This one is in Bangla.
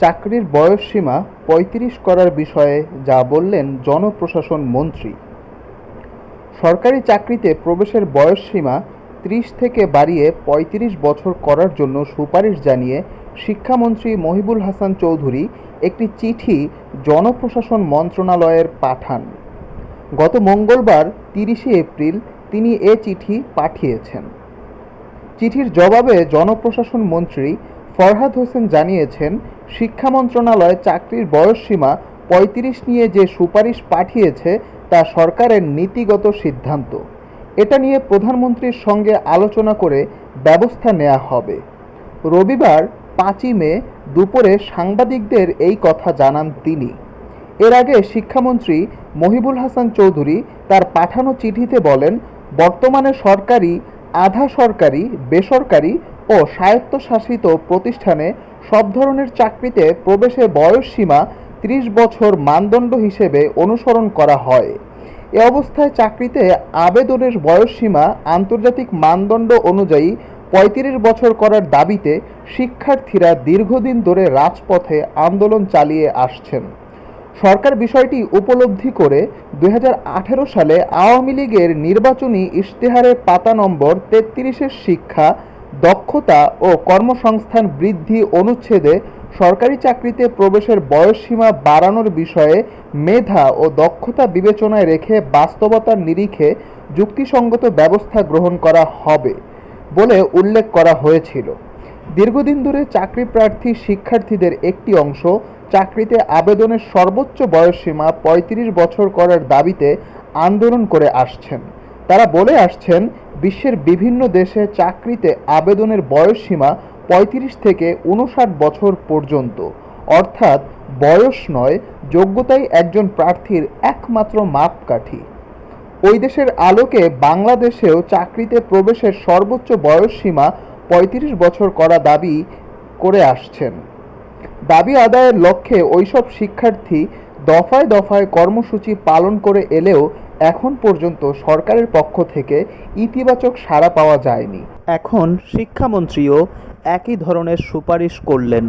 চাকরির বয়সসীমা পঁয়ত্রিশ করার বিষয়ে যা বললেন জনপ্রশাসন মন্ত্রী। সরকারি চাকরিতে প্রবেশের বয়সসীমা ত্রিশ থেকে বাড়িয়ে পঁয়ত্রিশ বছর করার জন্য সুপারিশ জানিয়ে শিক্ষামন্ত্রী মহিবুল হাসান চৌধুরী একটি চিঠি জনপ্রশাসন মন্ত্রণালয়ের পাঠান। গত মঙ্গলবার তিরিশে এপ্রিল তিনি এ চিঠি পাঠিয়েছেন। চিঠির জবাবে জনপ্রশাসন মন্ত্রী ফরহাদ হোসেন জানিয়েছেন, শিক্ষা মন্ত্রণালয় চাকরির বয়সসীমা পঁয়ত্রিশ নিয়ে যে সুপারিশ পাঠিয়েছে তা সরকারের নীতিগত সিদ্ধান্ত। এটা নিয়ে প্রধানমন্ত্রীর সঙ্গে আলোচনা করে ব্যবস্থা নেওয়া হবে। রবিবার পাঁচই মে দুপুরে সাংবাদিকদের এই কথা জানান তিনি। এর আগে শিক্ষামন্ত্রী মহিবুল হাসান চৌধুরী তার পাঠানো চিঠিতে বলেন, বর্তমানে সরকারি, আধা সরকারি, বেসরকারি ও স্বায়ত্তশাসিত প্রতিষ্ঠানে সব ধরনের চাকরিতে প্রবেশের বয়সসীমা ত্রিশ বছর মানদণ্ড হিসেবে অনুসরণ করা হয়। এ অবস্থায় চাকরিতে আবেদনের বয়সসীমা আন্তর্জাতিক মানদণ্ড অনুযায়ী পঁয়ত্রিশ বছর করার দাবিতে শিক্ষার্থীরা দীর্ঘদিন ধরে রাজপথে আন্দোলন চালিয়ে আসছেন। সরকার বিষয়টি উপলব্ধি করে দুই হাজার আঠেরো সালে আওয়ামী লীগের নির্বাচনী ইশতেহারের পাতা নম্বর তেত্রিশের শিক্ষা দক্ষতা ও কর্মসংস্থান বৃদ্ধি অনুচ্ছেদে সরকারি চাকরিতে প্রবেশের বয়সসীমা বাড়ানোর বিষয়ে মেধা ও দক্ষতা বিবেচনায় রেখে বাস্তবতার নিরিখে যুক্তিসঙ্গত ব্যবস্থা গ্রহণ করা হবে বলে উল্লেখ করা হয়েছিল। দীর্ঘদিন ধরে চাকরি প্রার্থী শিক্ষার্থীদের একটি অংশ চাকরিতে আবেদনের সর্বোচ্চ বয়সসীমা পঁয়ত্রিশ বছর করার দাবিতে আন্দোলন করে আসছেন। তারা বলে আসছেন বিশ্বের বিভিন্ন দেশে চাকরিতে আবেদনের বয়সসীমা পঁয়ত্রিশ থেকে উনষাট বছর পর্যন্ত। অর্থাৎ বয়স নয়, যোগ্যতাই একজন প্রার্থীর একমাত্র মাপকাঠি। ওই দেশের আলোকে বাংলাদেশেও চাকরিতে প্রবেশের সর্বোচ্চ বয়সসীমা পঁয়ত্রিশ বছর করা দাবি করে আসছেন। দাবি আদায়ের লক্ষ্যে ওইসব শিক্ষার্থী দফায় দফায় কর্মসূচি পালন করে এলেও এখন পর্যন্ত সরকারের পক্ষ থেকে ইতিবাচক সাড়া পাওয়া যায়নি। এখন শিক্ষামন্ত্রীও একই ধরনের সুপারিশ করলেন।